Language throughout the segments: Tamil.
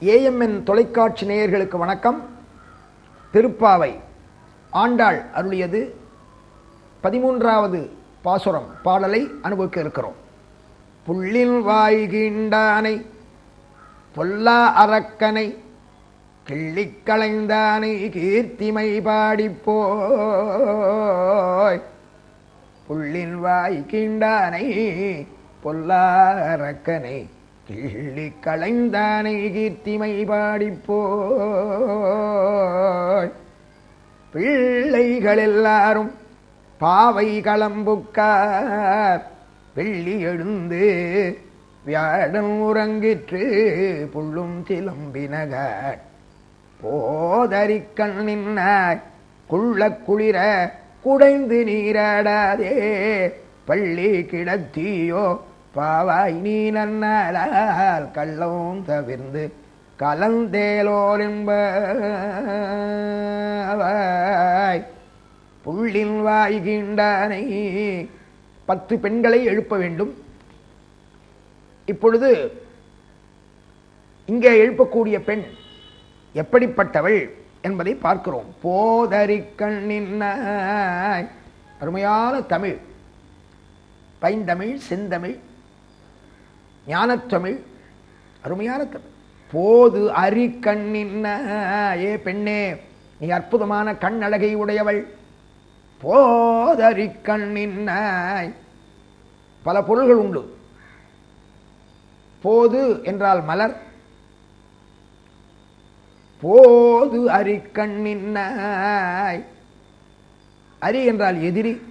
ஏஎம்என் தொலைக்காட்சி நேயர்களுக்கு வணக்கம். திருப்பாவை ஆண்டாள் அருளியது பதிமூன்றாவது பாசுரம் பாடலை அனுபவிக்க இருக்கிறோம். புள்ளில் வாய்கின்றானை பொல்லா அரக்கனை கிள்ளிக்களைந்தானை கீர்த்திமை பாடிப்போய். புள்ளின் வாய்கின்றானை பொல்லா அரக்கனை கிள்ளி களைந்தானை கீர்த்திமை பாடிப்போய். பிள்ளைகள் எல்லாரும் பாவை களம்புக்கார் வெள்ளி எழுந்து வியாழன் உறங்கிற்று புள்ளும் சிலம்பினகாட் போதறிக்கண் நின்னாய் குள்ள குளிர குடைந்து நீராடாதே. பள்ளி கிடத்தியோ பாவாய் நீ நன்னாளால் கள்ளவும் தவிர்ந்து கலந்தேலோரெம்பாய் புள்ளின் வாய்கின்றானை பத்து பெண்களை எழுப்ப வேண்டும். இப்பொழுது இங்கே எழுப்பக்கூடிய பெண் எப்படிப்பட்டவள் என்பதை பார்க்கிறோம். போதறிக்கண்ணின்னாய் அருமையான தமிழ். பைந்தமிழ் செந்தமிழ் ஞானத்தமிழ் அருமையான தமிழ். போது அரிக்கண்ணின்னாயே பெண்ணே நீ அற்புதமான கண் அழகை உடையவள். போதறிக்கண்ணின்னாய் பல பொருள்கள் உண்டு. போது என்றால் மலர். போது அரிக்கண்ணின்னாய் அரி என்றால் எதிரி.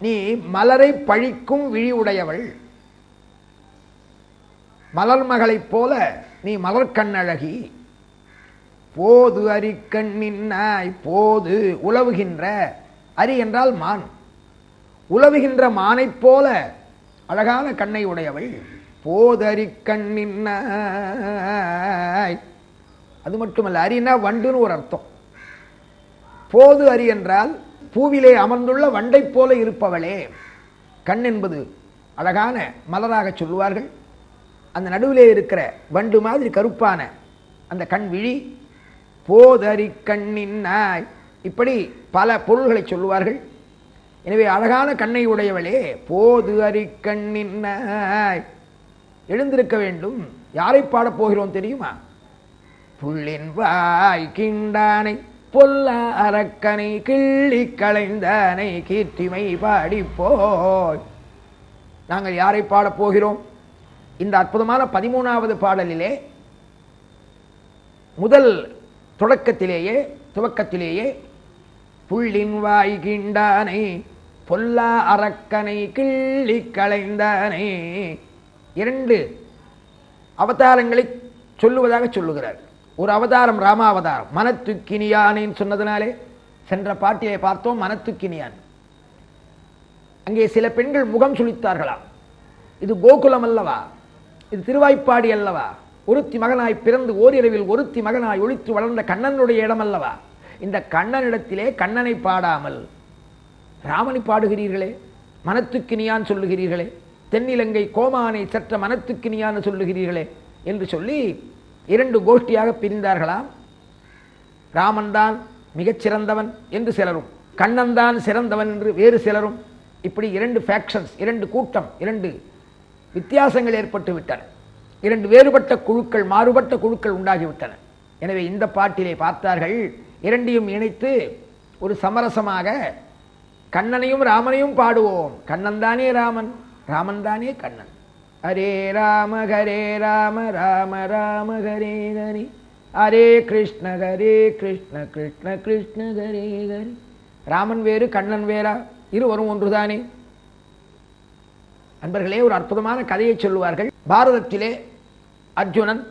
நீ மலரை பழிக்கும் விழி உடையவள் மலர் மகளைப் போல நீ மலர்கண்ணழகி போது அரிக்கண்ணின்னாய் போது உழவுகின்ற அரி என்றால் மான். உழவுகின்ற மானைப் போல அழகான கண்ணை உடையவள். போதறி கண்ணின்னாய் அது மட்டுமல்ல அரினா வண்டுன்னு ஒரு அர்த்தம். போது அரி என்றால் பூவிலே அமர்ந்துள்ள வண்டைப் போல இருப்பவளே. கண் என்பது அழகான மலராக சொல்லுவார்கள். அந்த நடுவிலே இருக்கிற வண்டு மாதிரி கருப்பான அந்த கண் விழி போதறி கண்ணின்னாய் இப்படி பல பொருள்களை சொல்லுவார்கள். எனவே அழகான கண்ணை உடையவளே போது அரி கண்ணின்னாய் எழுந்திருக்க வேண்டும். யாரை பாடப் போகிறோம் தெரியுமா? புள்ளின் வாய் கிண்டானை பொல்ல அரக்கனை கிள்ளி களைந்தனை கீர்த்திமை பாடி நாங்கள் யாரை பாடப் போகிறோம்? இந்த அற்புதமான பதிமூணாவது பாடலிலே முதல் தொடக்கத்திலேயே துவக்கத்திலேயே புள்ளின் வாய் கிண்டானை பொல்லா அரக்கனை கிள்ளி களைந்தானை இரண்டு அவதாரங்களை சொல்லுவதாக சொல்லுகிறார். ஒரு அவதாரம் ராமாவதாரம். மனத்துக்கினியானேன்னு சொன்னதுனாலே சென்ற பாட்டியை பார்த்தோம் மனத்துக்கினியான். அங்கே சில பெண்கள் முகம் சுழித்தார்களாம். இது கோகுலம் அல்லவா? இது திருவாய்ப்பாடி அல்லவா? ஒருத்தி மகனாய் பிறந்து ஓரிரவில் ஒருத்தி மகனாய் ஒழித்து வளர்ந்த கண்ணனுடைய இடம் அல்லவா? இந்த கண்ணனிடத்திலே கண்ணனை பாடாமல் ராமனை பாடுகிறீர்களே மனத்துக்கினியான் சொல்லுகிறீர்களே தென்னிலங்கை கோமானை சற்ற மனத்துக்கினியான்னு சொல்லுகிறீர்களே என்று சொல்லி இரண்டு கோஷ்டியாக பிரிந்தார்களாம். ராமன் தான் மிகச் சிறந்தவன் என்று சிலரும் கண்ணன் தான் சிறந்தவன் என்று வேறு சிலரும் இப்படி இரண்டு ஃபேக்ஷன்ஸ் இரண்டு கூட்டம் இரண்டு வித்தியாசங்கள் ஏற்பட்டு விட்டன. இரண்டு வேறுபட்ட குழுக்கள் மாறுபட்ட குழுக்கள் உண்டாகிவிட்டன. எனவே இந்த பாட்டிலே பார்த்தார்கள் இரண்டையும் இணைத்து ஒரு சமரசமாக கண்ணனையும் ராமனையும் பாடுவோம். கண்ணன் தானே ராமன் ராமன் தானே கண்ணன். ஹரே ராம ஹரே ராம ராம ராம ஹரே ஹரி. ஹரே கிருஷ்ண ஹரே கிருஷ்ண கிருஷ்ண கிருஷ்ண ஹரே ஹரி. ராமன் வேறு கண்ணன் வேறா? இருவரும் ஒன்றுதானே? அன்பர்களே ஒரு அற்புதமான கதையை சொல்லுவார்கள். பாரதத்திலே அர்ஜுனன்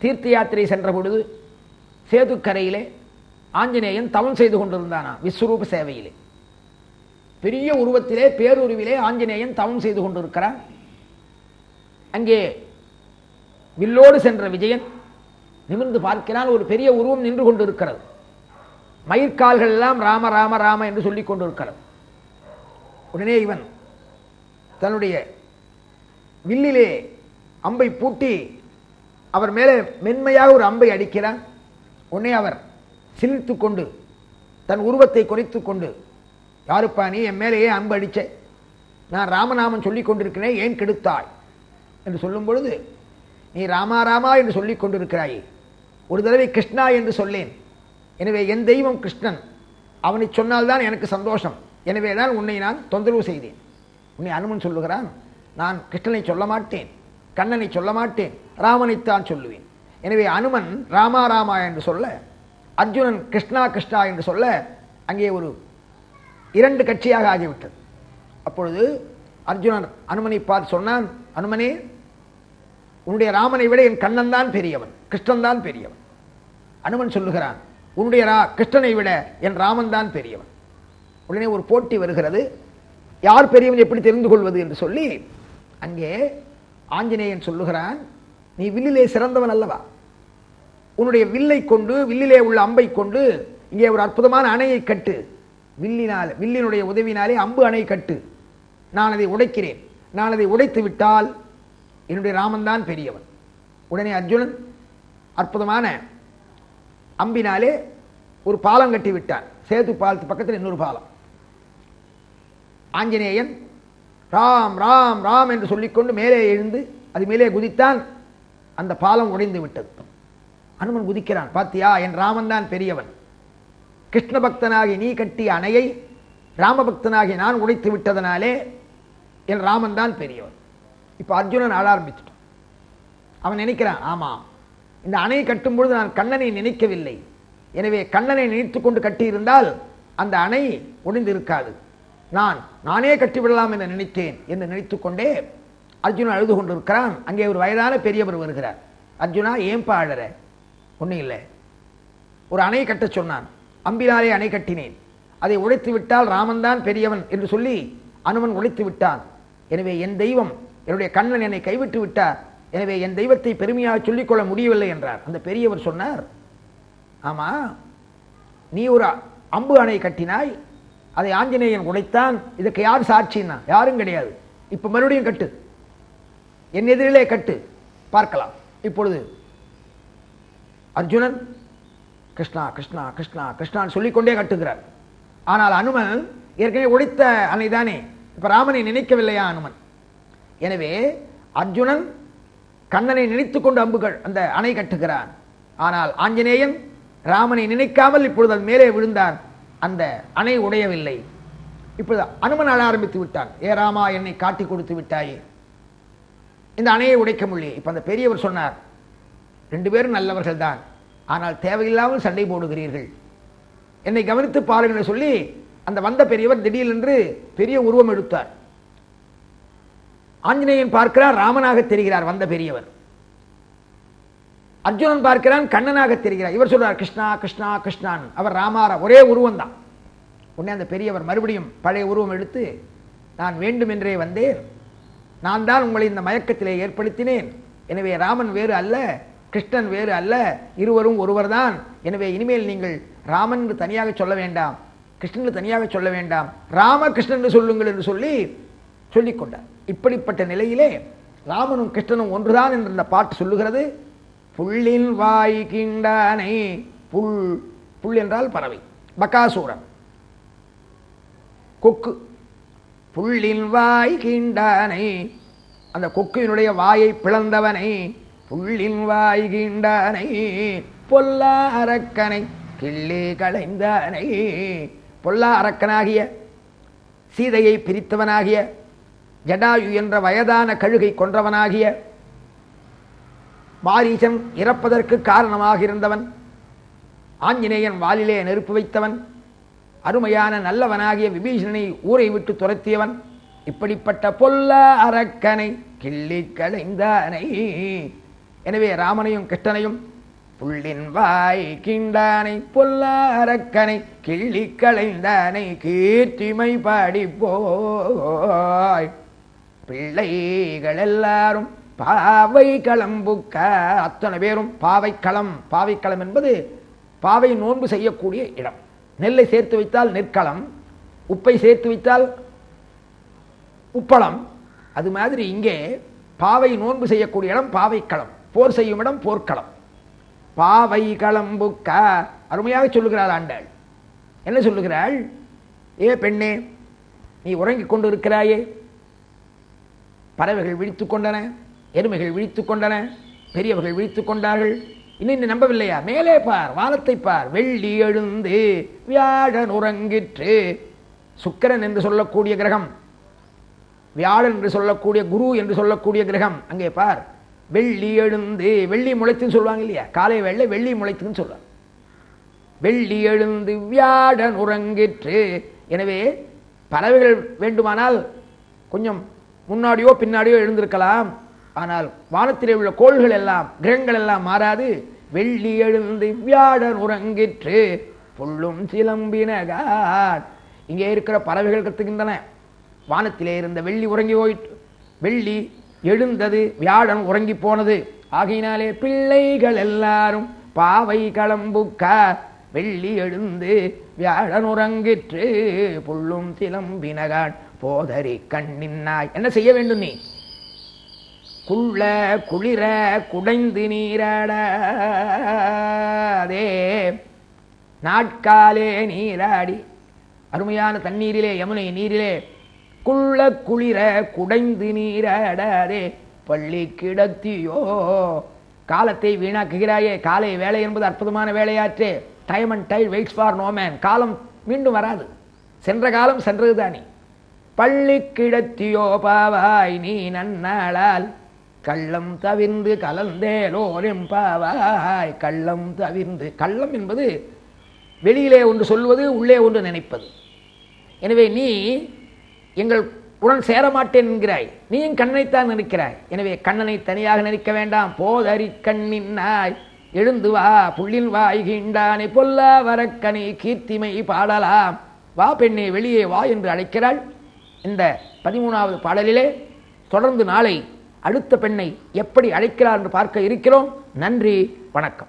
தீர்த்த யாத்திரை சென்ற பொழுது சேதுக்கரையிலே ஆஞ்சநேயன் தவம் செய்து கொண்டிருந்தானா விஸ்வரூப சேவையிலே. பெரிய உருவத்திலே பேருருவிலே ஆஞ்சநேயன் தவம் செய்து கொண்டிருக்கிறான் அங்கே வில்லோடு சென்ற விஜயன் நிமிர்ந்து பார்க்கிறான். ஒரு பெரிய உருவம் நின்று கொண்டிருக்கிறது. மயிர்கால்கள் எல்லாம் ராம ராம ராம என்று சொல்லிக் கொண்டிருக்கிறது. உடனே இவன் தன்னுடைய வில்லிலே அம்பை பூட்டி அவர் மேலே மென்மையாக ஒரு அம்பை அடிக்கிறான். உடனே அவர் சிரித்து கொண்டு தன் உருவத்தை குறைத்து கொண்டு யாருப்பா நீ என் மேலேயே அம்பு அடிச்ச? நான் ராமநாமன் சொல்லிக் கொண்டிருக்கிறேன் ஏன் கெடுத்தாய்? என்று சொல்லும் பொழுது நீ ராமா ராமா என்று சொல்லிக் கொண்டிருக்கிறாய். ஒரு தடவை கிருஷ்ணா என்று சொல்லேன். எனவே என் தெய்வம் கிருஷ்ணன். அவனை சொன்னால்தான் எனக்கு சந்தோஷம். எனவே தான் உன்னை நான் தொந்தரவு செய்தேன். உன்னை அனுமன் சொல்லுகிறான். நான் கிருஷ்ணனை சொல்ல மாட்டேன். கண்ணனை சொல்ல மாட்டேன். ராமனைத்தான் சொல்லுவேன். எனவே அனுமன் ராமா ராமா என்று சொல்ல அர்ஜுனன் கிருஷ்ணா கிருஷ்ணா என்று சொல்ல அங்கே ஒரு இரண்டு கட்சியாக ஆகிவிட்டது. அப்பொழுது அர்ஜுனன் அனுமனை பார்த்து சொன்னான் அனுமனே உன்னுடைய ராமனை விட என் கண்ணன் தான் பெரியவன் கிருஷ்ணன் தான் பெரியவன். அனுமன் சொல்லுகிறான் உன்னுடைய ரா கிருஷ்ணனை விட என் ராமன் தான் பெரியவன். உடனே ஒரு போட்டி வருகிறது யார் பெரியவன் எப்படி தெரிந்து கொள்வது என்று சொல்லி அங்கே ஆஞ்சநேயன் சொல்லுகிறான் நீ வில்லிலே சிறந்தவன் அல்லவா? உன்னுடைய வில்லை கொண்டு வில்லிலே உள்ள அம்பை கொண்டு இங்கே ஒரு அற்புதமான அணையை கட்டு. வில்லினால் வில்லினுடைய உதவினாலே அம்பு அணை கட்டு. நான் அதை உடைக்கிறேன். நான் அதை உடைத்து விட்டால் என்னுடைய ராமன் தான் பெரியவன். உடனே அர்ஜுனன் அற்புதமான அம்பினாலே ஒரு பாலம் கட்டி விட்டான் சேது பாலத்து பக்கத்தில் இன்னொரு பாலம். ஆஞ்சநேயன் ராம் ராம் ராம் என்று சொல்லிக்கொண்டு மேலே எழுந்து அது மேலே குதித்தான். அந்த பாலம் உடைந்து விட்டது. அனுமன் குதிக்கிறான் பாத்தியா என் ராமன் தான் பெரியவன். கிருஷ்ண பக்தனாகி நீ கட்டிய அணையை ராமபக்தனாகி நான் உடைத்து விட்டதனாலே என் ராமன் தான் பெரியவன். இப்போ அர்ஜுனன் ஆள ஆரம்பிச்சிட்டான் அவன் நினைக்கிறான் ஆமாம் இந்த அணை கட்டும்பொழுது நான் கண்ணனை நினைக்கவில்லை. எனவே கண்ணனை நினைத்து கொண்டு கட்டியிருந்தால் அந்த அணை ஒளிந்து இருக்காது நான் நானே கட்டிவிடலாம் என்று நினைத்தேன் என்று நினைத்துக்கொண்டே அர்ஜுனன் அழுது கொண்டிருக்கிறான். அங்கே ஒரு வயதான பெரியவர் வருகிறார். அர்ஜுனா ஏன்பா அழற? ஒன்றும் இல்லை. ஒரு அணை கட்டச் சொன்னான். அம்பினாலே அணை கட்டினேன். அதை உடைத்து விட்டால் ராமன் தான் பெரியவன் என்று சொல்லி அனுமன் உடைத்து விட்டான் எனவே என் தெய்வம் என்னுடைய கண்ணன் என்னை கைவிட்டு விட்டார். எனவே என் தெய்வத்தை பெருமையாக சொல்லிக்கொள்ள முடியவில்லை என்றார். அந்த பெரியவர் சொன்னார் ஆமாம் நீ ஒரு அம்பு அணை கட்டினாய் அதை ஆஞ்சநேயன் உடைத்தான் இதுக்கு யார் சாட்சின்னா? யாரும் கிடையாது. இப்போ மறுபடியும் கட்டு. என் எதிரிலே கட்டு. பார்க்கலாம். இப்பொழுது அர்ஜுனன் கிருஷ்ணா கிருஷ்ணா கிருஷ்ணா கிருஷ்ணான்னு சொல்லிக்கொண்டே கட்டுகிறார். ஆனால் அனுமன் ஏற்கனவே உடைத்த அன்னை தானே இப்போ ராமனை நினைக்கவில்லையா அனுமன்? எனவே அர்ஜுனன் கண்ணனை நினைத்துக் கொண்டு அம்புகள் அந்த அணை கட்டுகிறான். ஆனால் ஆஞ்சநேயன் ராமனை நினைக்காமல் இப்பொழுது அது மேலே விழுந்தான். அந்த அணை உடையவில்லை. இப்பொழுது அனுமன் அழ ஆரம்பித்து விட்டான். ஏ ராமா என்னை காட்டி கொடுத்து விட்டாயே. இந்த அணையை உடைக்க முடியல இப்போ அந்த பெரியவர் சொன்னார் ரெண்டு பேரும் நல்லவர்கள் தான். ஆனால் தேவையில்லாமல் சண்டை போடுகிறீர்கள். என்னை கவனித்து பாருங்கள் சொல்லி அந்த வந்த பெரியவர் திடீரென்று பெரிய உருவம் எடுத்தார். ஆஞ்சநேயன் பார்க்கிறார் ராமனாக தெரிகிறார் வந்த பெரியவர். அர்ஜுனன் பார்க்கிறான் கண்ணனாக தெரிகிறார். இவர் சொல்றார் கிருஷ்ணா கிருஷ்ணா கிருஷ்ணான். அவர் ராமாரா ஒரே உருவம் தான் உடனே அந்த பெரியவர் மறுபடியும் பழைய உருவம் எடுத்து நான் வேண்டுமென்றே வந்தேன். நான் தான் உங்களை இந்த மயக்கத்திலே ஏற்படுத்தினேன். எனவே ராமன் வேறு அல்ல கிருஷ்ணன் வேறு அல்ல இருவரும் ஒருவர் தான் எனவே இனிமேல் நீங்கள் ராமன் என்று தனியாக சொல்ல வேண்டாம் கிருஷ்ணன் தனியாக சொல்ல வேண்டாம். ராமகிருஷ்ணன் சொல்லுங்கள் என்று சொல்லி சொல்லிக் கொண்டார். இப்படிப்பட்ட நிலையிலே ராமனும் கிருஷ்ணனும் ஒன்றுதான் என்று இந்த பாட்டு சொல்லுகிறது. புள்ளின் வாய் கிண்டானை புல் புல் என்றால் பறவை. பக்காசூரன். கொக்கு. புள்ளின் வாய் கிண்டானை அந்த கொக்கினுடைய வாயை பிளந்தவனை புள்ளின் வாய் கிண்டானை பொல்லா அரக்கனை கிள்ளி களைந்தானை பொல்லா அரக்கனாகிய சீதையை பிரித்தவனாகிய ஜடாயு என்ற வயதான கழுகை கொன்றவனாகிய மாரீசன் இறப்பதற்கு காரணமாக இருந்தவன் ஆஞ்சநேயன் வாலிலே நெருப்பு வைத்தவன் அருமையான நல்லவனாகிய விபீஷணனை ஊரை விட்டு துரத்தியவன் இப்படிப்பட்ட பொல்ல அரக்கனை கிள்ளி களைந்தானை. எனவே ராமனையும் கிருஷ்ணனையும் புள்ளின் வாய் கிண்டானை பொல்ல அரக்கனை கிள்ளி களைந்தானை. கீர்த்திமை பாடி போ பிள்ளைகள் எல்லாரும் பாவை களம்புக்க அத்தனை பேரும் பாவைக்களம். பாவைக்களம் என்பது பாவை நோன்பு செய்யக்கூடிய இடம். நெல்லை சேர்த்து வைத்தால் நெற்களம் உப்பை சேர்த்து வைத்தால் உப்பளம். அது மாதிரி இங்கே பாவை நோன்பு செய்யக்கூடிய இடம் பாவைக்களம். போர் செய்யும் இடம் போர்க்களம். பாவை களம்புக்க அருமையாக சொல்லுகிறாள் ஆண்டாள். என்ன சொல்லுகிறாள்? ஏ பெண்ணே நீ உறங்கிக் கொண்டு இருக்கிறாயே பறவைகள் விழித்து கொண்டன எருமைகள் விழித்து கொண்டன பெரியவர்கள் விழித்து கொண்டார்கள். இன்னும் நம்பவில்லையா? மேலே பார் வானத்தை பார். வெள்ளி எழுந்து வியாழன் உறங்கிற்று. சுக்கிரன் என்று சொல்லக்கூடிய கிரகம் வியாழன் என்று சொல்லக்கூடிய குரு என்று சொல்லக்கூடிய கிரகம் அங்கே பார். வெள்ளி எழுந்து வெள்ளி முளைத்துன்னு சொல்லுவாங்க இல்லையா? காலை வேளை வெள்ளி முளைத்துன்னு சொல்லுவாங்க. வெள்ளி எழுந்து வியாழன் உறங்கிற்று. எனவே பறவைகள் வேண்டுமானால் கொஞ்சம் முன்னாடியோ பின்னாடியோ எழுந்திருக்கலாம். ஆனால் வானத்திலே உள்ள கோள்கள் எல்லாம் கிரகங்கள் எல்லாம் மாறாது. வெள்ளி எழுந்து வியாழன் உறங்கிற்று. புல்லும் சிலம்பினகார். இங்கே இருக்கிற பறவைகள் கத்துகின்றன. வானத்திலே இருந்த வெள்ளி உறங்கி போயிட்டு வெள்ளி எழுந்தது வியாழன் உறங்கி போனது. ஆகையினாலே பிள்ளைகள் எல்லாரும் பாவை களம்புக்க வெள்ளி எழுந்து வியாழன் உறங்கிற்று. புல்லும் சிலம்பினகான் போதரி கண்ணின்னாய் என்ன செய்ய வேண்டும் நீ? குள்ள குளிர குடைந்து நீராடாதே நாட்காலே நீராடி. அருமையான தண்ணீரிலே யமுனை நீரிலே குள்ள குளிர குடைந்து நீராடாதே பள்ளி கிடத்தியோ காலத்தை வீணாக்குகிறாயே. காலை வேலை என்பது அற்புதமான வேலையாற்றே. Time and tide waits for no man காலம் மீண்டும் வராது. சென்ற காலம் சென்றதுதானே பள்ளி கிடத்தியோ பாவாய் நீ நன்னாளால். கள்ளம் தவிர்ந்து கலந்தேலோரும் பாவாய். கள்ளம் தவிர்ந்து கள்ளம் என்பது வெளியிலே ஒன்று சொல்வது உள்ளே ஒன்று நினைப்பது. எனவே நீ எங்கள் உடன் சேரமாட்டேன் என்கிறாய் நீயும் கண்ணனைத்தான் நினைக்கிறாய் எனவே கண்ணனை தனியாக நினைக்க வேண்டாம். போதறி கண்ணின்னாய் எழுந்து வா புள்ளின் வாய்கின்றானே பொல்லா வரக்கனை கீர்த்திமை பாடலாம். வா பெண்ணே வெளியே வா என்று அழைக்கிறாள். இந்த பதிமூணாவது பாடலிலே தொடர்ந்து நாளை அடுத்த பெண்ணை எப்படி அழைக்கிறார் என்று பார்க்க இருக்கிறோம். நன்றி வணக்கம்.